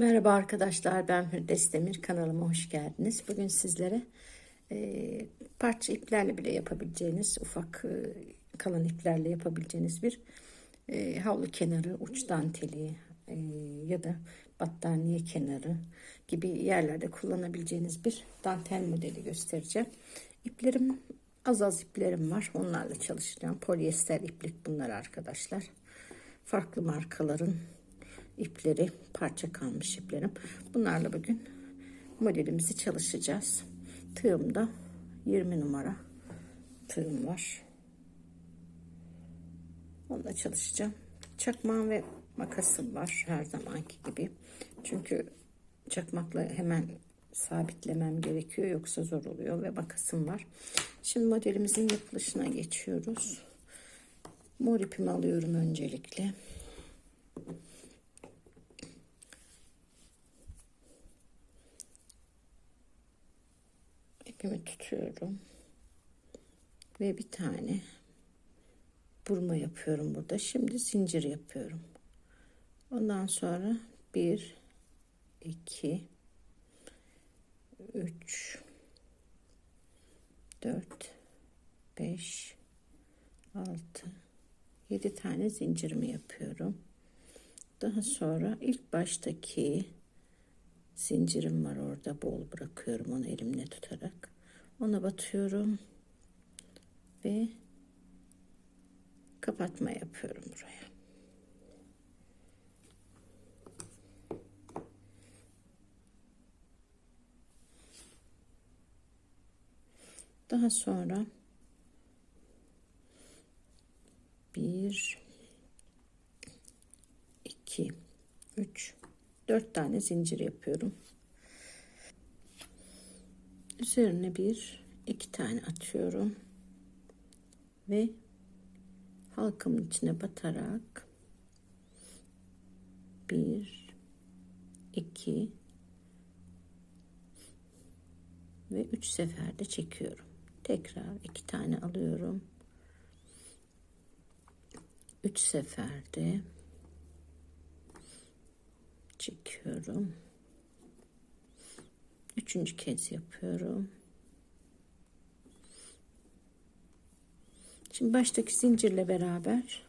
Merhaba arkadaşlar ben Hürdes Demir kanalıma hoş geldiniz. Bugün sizlere e, parça iplerle bile yapabileceğiniz ufak e, kalın iplerle yapabileceğiniz bir e, havlu kenarı uç danteli e, ya da battaniye kenarı gibi yerlerde kullanabileceğiniz bir dantel modeli göstereceğim. İplerim az az iplerim var onlarla çalışacağım. Polyester iplik bunlar arkadaşlar. Farklı markaların ipleri, parça kalmış iplerim. Bunlarla bugün modelimizi çalışacağız. Tığımda 20 numara tığım var. Onunla çalışacağım. Çakmağım ve makasım var her zamanki gibi. Çünkü çakmakla hemen sabitlemem gerekiyor yoksa zor oluyor ve makasım var. Şimdi modelimizin yapılışına geçiyoruz. Mor ipimi alıyorum öncelikle. İpimi tutuyorum. Ve bir tane burma yapıyorum burada. Şimdi zincir yapıyorum. Ondan sonra 1 2 3 4 5 6 7 tane zincirimi yapıyorum. Daha sonra ilk baştaki zincirim var orada bol bırakıyorum onu elimle tutarak. Ona batıyorum ve kapatma yapıyorum buraya. Daha sonra bir iki üç 4 tane zincir yapıyorum. Üzerine bir iki tane atıyorum. Ve halkamın içine batarak bir iki ve üç seferde çekiyorum. Tekrar iki tane alıyorum. Üç seferde çekiyorum. Üçüncü kez yapıyorum. Şimdi baştaki zincirle beraber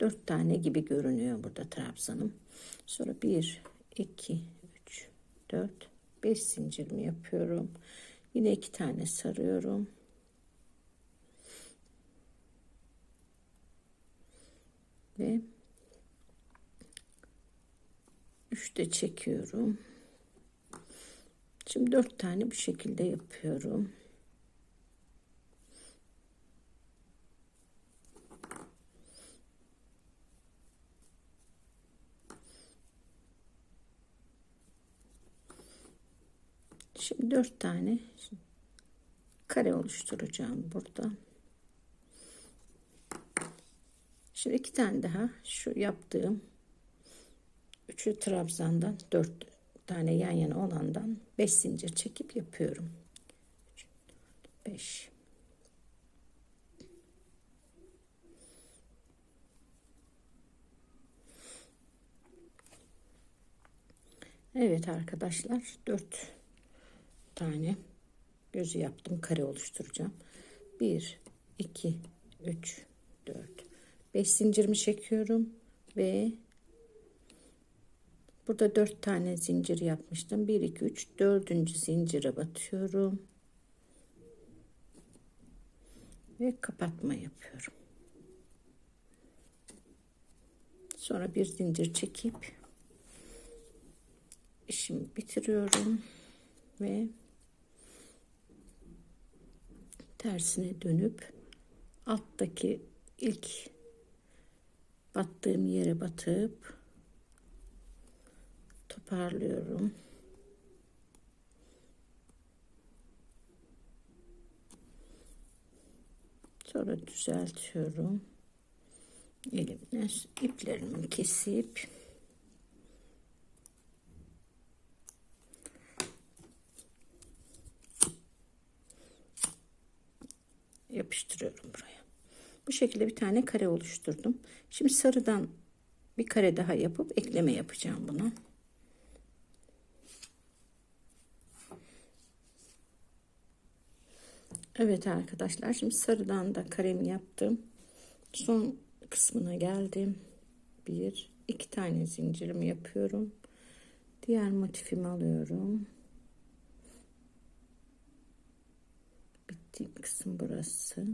dört tane gibi görünüyor burada trabzanım. Sonra bir, iki, üç, dört, beş zincirimi yapıyorum. Yine iki tane sarıyorum. Ve Üçte çekiyorum. Şimdi dört tane bu şekilde yapıyorum. Şimdi dört tane kare oluşturacağım burada. Şimdi iki tane daha şu yaptığım üçü trabzandan dört tane yan yana olandan beş zincir çekip yapıyorum. 5 Evet arkadaşlar dört tane gözü yaptım kare oluşturacağım. 1 2 3 4 5 zincirimi çekiyorum ve Burada dört tane zincir yapmıştım. 1 2 3 dördüncü zincire batıyorum. Ve kapatma yapıyorum. Sonra bir zincir çekip işimi bitiriyorum ve tersine dönüp alttaki ilk battığım yere batıp toparlıyorum. Sonra düzeltiyorum. Elimle iplerimi kesip yapıştırıyorum buraya. Bu şekilde bir tane kare oluşturdum. Şimdi sarıdan bir kare daha yapıp ekleme yapacağım buna. Evet arkadaşlar şimdi sarıdan da karemi yaptım. Son kısmına geldim. Bir, iki tane zincirimi yapıyorum. Diğer motifimi alıyorum. Bittiğim kısım burası.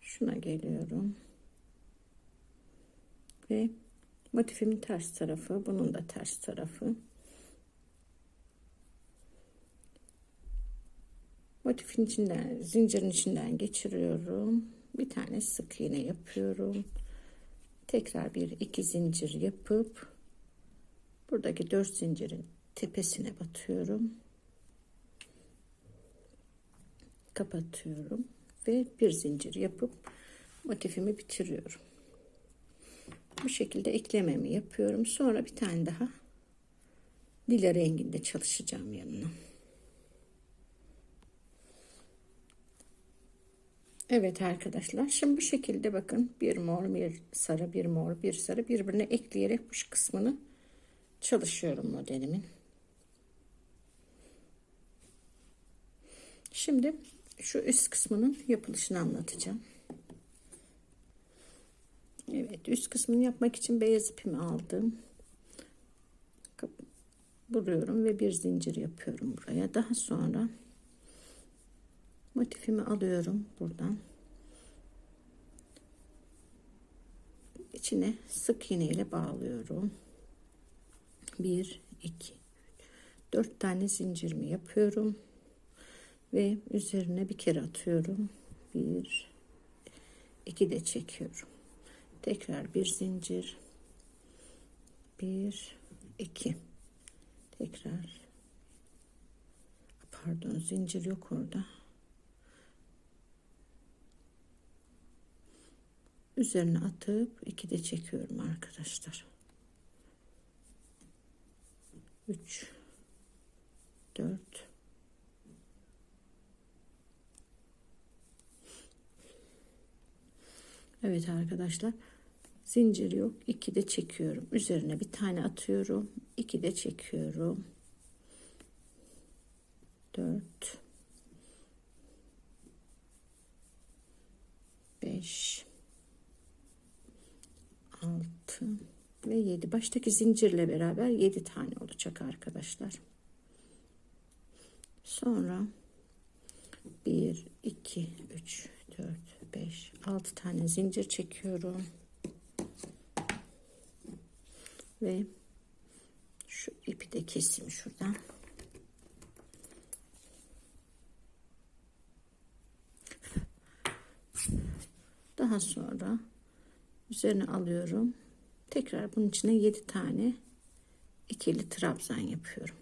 Şuna geliyorum. Ve motifimin ters tarafı, bunun da ters tarafı. Motifin içinden, zincirin içinden geçiriyorum. Bir tane sık iğne yapıyorum. Tekrar bir iki zincir yapıp buradaki dört zincirin tepesine batıyorum. Kapatıyorum ve bir zincir yapıp motifimi bitiriyorum. Bu şekilde eklememi yapıyorum. Sonra bir tane daha lila renginde çalışacağım yanına. Evet arkadaşlar şimdi bu şekilde bakın bir mor bir sarı bir mor bir sarı birbirine ekleyerek bu kısmını çalışıyorum modelimin. Şimdi şu üst kısmının yapılışını anlatacağım. Evet üst kısmını yapmak için beyaz ipimi aldım. Vuruyorum ve bir zincir yapıyorum buraya. Daha sonra motifimi alıyorum buradan. İçine sık iğne ile bağlıyorum. 1 2 4 tane zincirimi yapıyorum ve üzerine bir kere atıyorum. 1 2 de çekiyorum. Tekrar bir zincir. 1 2 tekrar. Pardon zincir yok orada. üzerine atıp iki de çekiyorum arkadaşlar. 3 4 Evet arkadaşlar zincir yok. İki de çekiyorum. Üzerine bir tane atıyorum. İki de çekiyorum. 4 5 6 ve 7 baştaki zincirle beraber 7 tane olacak arkadaşlar. Sonra 1 2 3 4 5 6 tane zincir çekiyorum ve şu ipi de keseyim şuradan daha sonra üzerine alıyorum. Tekrar bunun içine 7 tane ikili trabzan yapıyorum.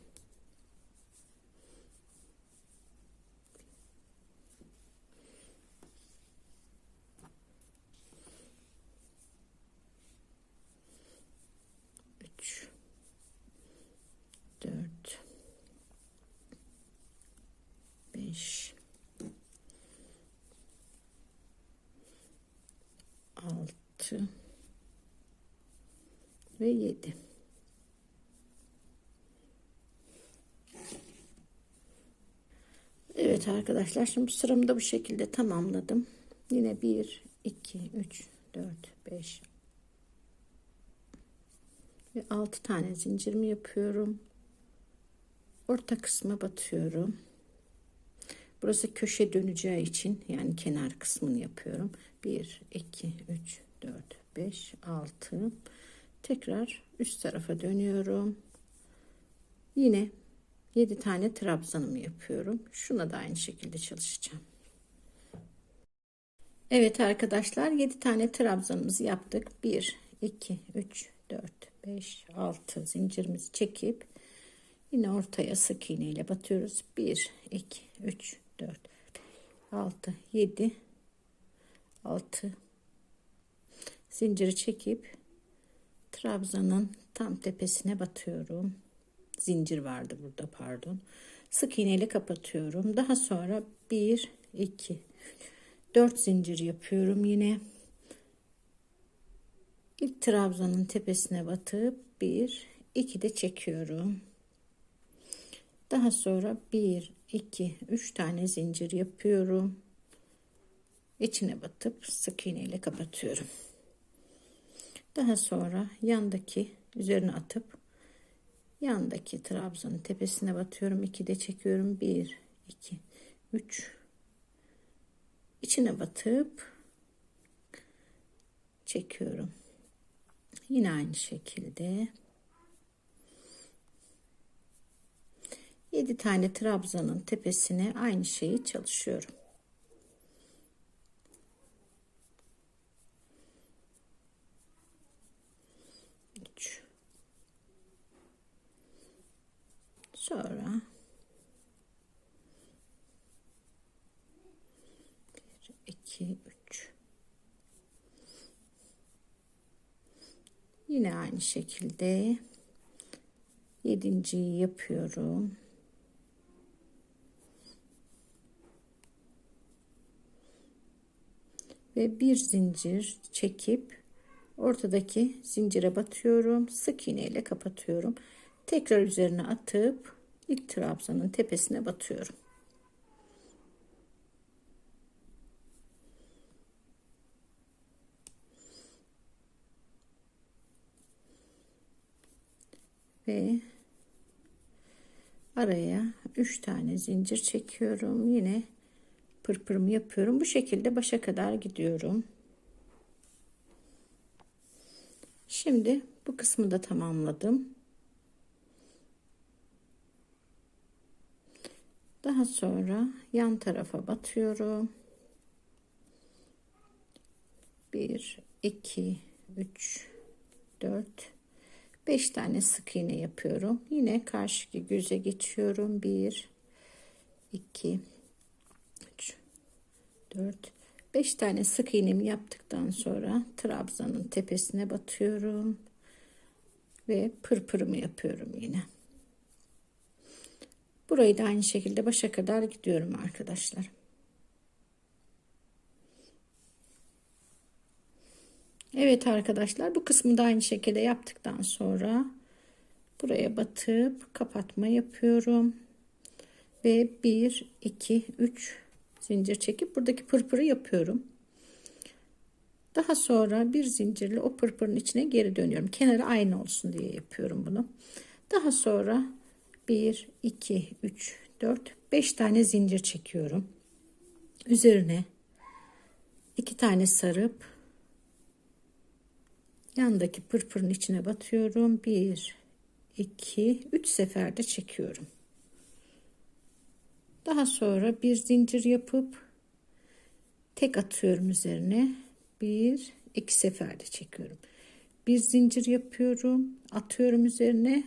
Üç, dört, beş, altı 6 ve 7 Evet arkadaşlar şimdi sıramı da bu şekilde tamamladım. Yine 1 2 3 4 5 ve 6 tane zincirimi yapıyorum. Orta kısma batıyorum. Burası köşe döneceği için yani kenar kısmını yapıyorum. 1 2 3 4 5 6 tekrar üst tarafa dönüyorum. Yine 7 tane trabzanımı yapıyorum. Şuna da aynı şekilde çalışacağım. Evet arkadaşlar 7 tane trabzanımızı yaptık. 1 2 3 4 5 6 zincirimizi çekip yine ortaya sık iğne ile batıyoruz. 1 2 3 4 6 7 6 zinciri çekip trabzanın tam tepesine batıyorum zincir vardı burada pardon sık iğneyle kapatıyorum daha sonra 1 2 4 zincir yapıyorum yine. İlk trabzanın tepesine batıp 1 2 de çekiyorum. Daha sonra 1 2 3 tane zincir yapıyorum. İçine batıp sık iğne ile kapatıyorum. Daha sonra yandaki üzerine atıp yandaki trabzanın tepesine batıyorum. 2 de çekiyorum. 1 2 3 içine batıp çekiyorum. Yine aynı şekilde 7 tane trabzanın tepesine aynı şeyi çalışıyorum. Üç. Sonra bir, iki, üç. Yine aynı şekilde yedinciyi yapıyorum. Ve bir zincir çekip ortadaki zincire batıyorum. Sık iğne ile kapatıyorum. Tekrar üzerine atıp ilk trabzanın tepesine batıyorum. ve araya 3 tane zincir çekiyorum. Yine pırpırımı yapıyorum. Bu şekilde başa kadar gidiyorum. Şimdi bu kısmı da tamamladım. Daha sonra yan tarafa batıyorum. 1 2 3 4 5 tane sık iğne yapıyorum. Yine karşıki göze geçiyorum. 1 2 3 4 5 tane sık iğnemi yaptıktan sonra trabzanın tepesine batıyorum ve pırpırımı yapıyorum yine. Burayı da aynı şekilde başa kadar gidiyorum arkadaşlar. Evet arkadaşlar bu kısmı da aynı şekilde yaptıktan sonra buraya batıp kapatma yapıyorum. Ve 1 2 3 zincir çekip buradaki pırpırı yapıyorum. Daha sonra bir zincirle o pırpırın içine geri dönüyorum. Kenarı aynı olsun diye yapıyorum bunu. Daha sonra 1 2 3 4 5 tane zincir çekiyorum. Üzerine 2 tane sarıp yandaki pırpırın içine batıyorum. 1 2 3 seferde çekiyorum. Daha sonra bir zincir yapıp tek atıyorum üzerine. Bir, iki seferde çekiyorum. Bir zincir yapıyorum, atıyorum üzerine.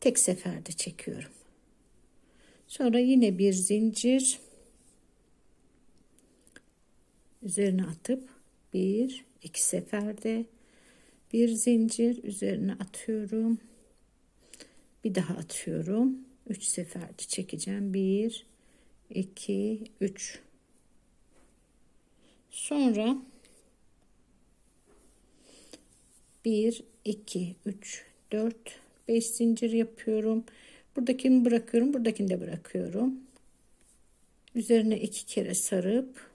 Tek seferde çekiyorum. Sonra yine bir zincir üzerine atıp bir, iki seferde bir zincir üzerine atıyorum. Bir daha atıyorum 3 seferde çekeceğim. 1 2 3 Sonra 1 2 3 4 5 zincir yapıyorum. Buradakini bırakıyorum. Buradakini de bırakıyorum. Üzerine iki kere sarıp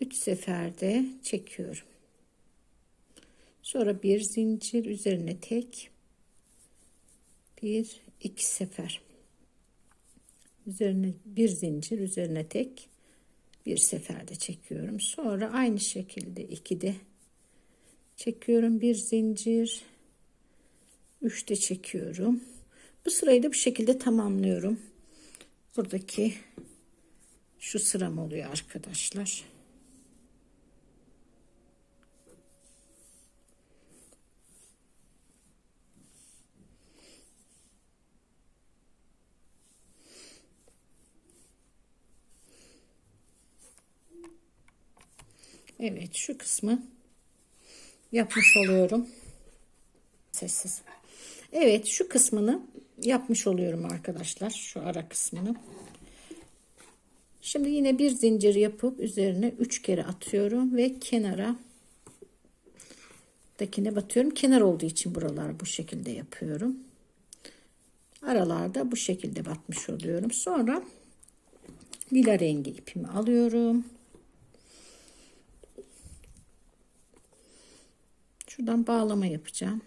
3 seferde çekiyorum. Sonra bir zincir üzerine tek bir iki sefer üzerine bir zincir üzerine tek bir seferde çekiyorum sonra aynı şekilde iki de çekiyorum bir zincir üçte çekiyorum bu sırayı da bu şekilde tamamlıyorum buradaki şu sıram oluyor arkadaşlar Evet şu kısmı yapmış oluyorum. Sessiz. Evet şu kısmını yapmış oluyorum arkadaşlar. Şu ara kısmını. Şimdi yine bir zincir yapıp üzerine 3 kere atıyorum ve kenara dakine batıyorum. Kenar olduğu için buralar bu şekilde yapıyorum. Aralarda bu şekilde batmış oluyorum. Sonra lila rengi ipimi alıyorum. Şuradan bağlama yapacağım.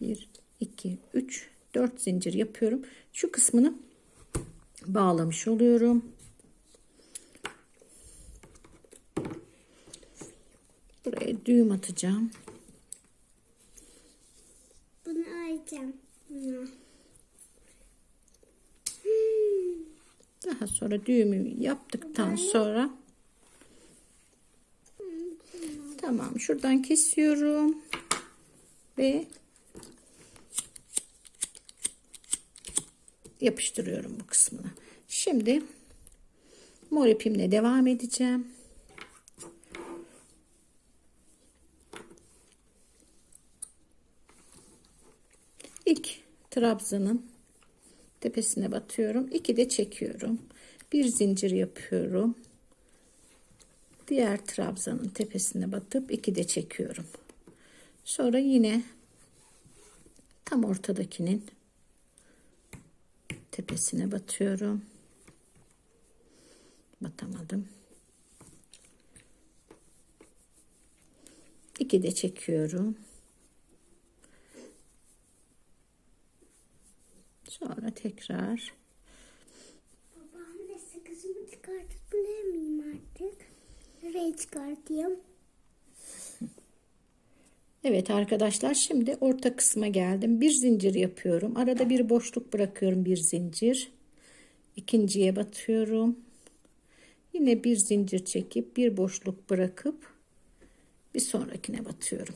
1 2 3 4 zincir yapıyorum. Şu kısmını bağlamış oluyorum. Buraya düğüm atacağım. Bunu alacağım. Bunu. Daha sonra düğümü yaptıktan sonra tamam şuradan kesiyorum ve yapıştırıyorum bu kısmını. Şimdi mor ipimle devam edeceğim. İlk trabzanın tepesine batıyorum. İki de çekiyorum. Bir zincir yapıyorum. Diğer trabzanın tepesine batıp iki de çekiyorum. Sonra yine tam ortadakinin tepesine batıyorum. Batamadım. İki de çekiyorum. Sonra tekrar Babam da sakızımı çıkartıp bulamıyorum artık. Nereye çıkartayım? Evet arkadaşlar şimdi orta kısma geldim. Bir zincir yapıyorum. Arada bir boşluk bırakıyorum bir zincir. İkinciye batıyorum. Yine bir zincir çekip bir boşluk bırakıp bir sonrakine batıyorum.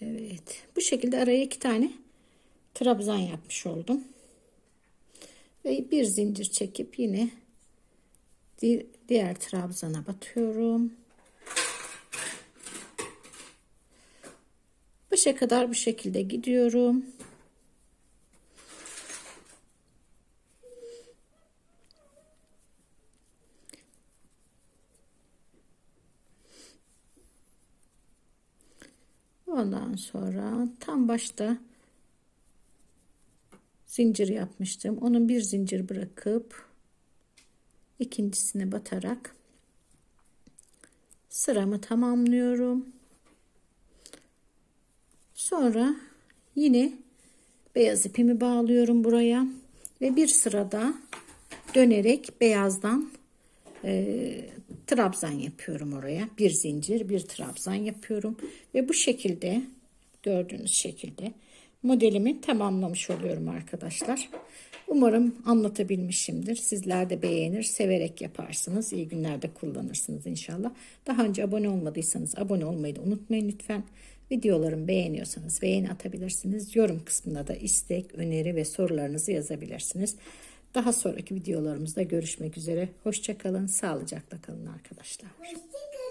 Evet. Bu şekilde araya iki tane trabzan yapmış oldum. Ve bir zincir çekip yine di- diğer trabzana batıyorum. Başa kadar bu şekilde gidiyorum. Ondan sonra tam başta zincir yapmıştım. Onun bir zincir bırakıp ikincisine batarak sıramı tamamlıyorum. Sonra yine beyaz ipimi bağlıyorum buraya ve bir sırada dönerek beyazdan e, trabzan yapıyorum oraya. Bir zincir, bir trabzan yapıyorum ve bu şekilde gördüğünüz şekilde modelimi tamamlamış oluyorum arkadaşlar. Umarım anlatabilmişimdir. Sizler de beğenir, severek yaparsınız. İyi günlerde kullanırsınız inşallah. Daha önce abone olmadıysanız abone olmayı da unutmayın lütfen. Videolarımı beğeniyorsanız beğeni atabilirsiniz. Yorum kısmına da istek, öneri ve sorularınızı yazabilirsiniz. Daha sonraki videolarımızda görüşmek üzere. Hoşçakalın, sağlıcakla kalın arkadaşlar. Hoşçakalın.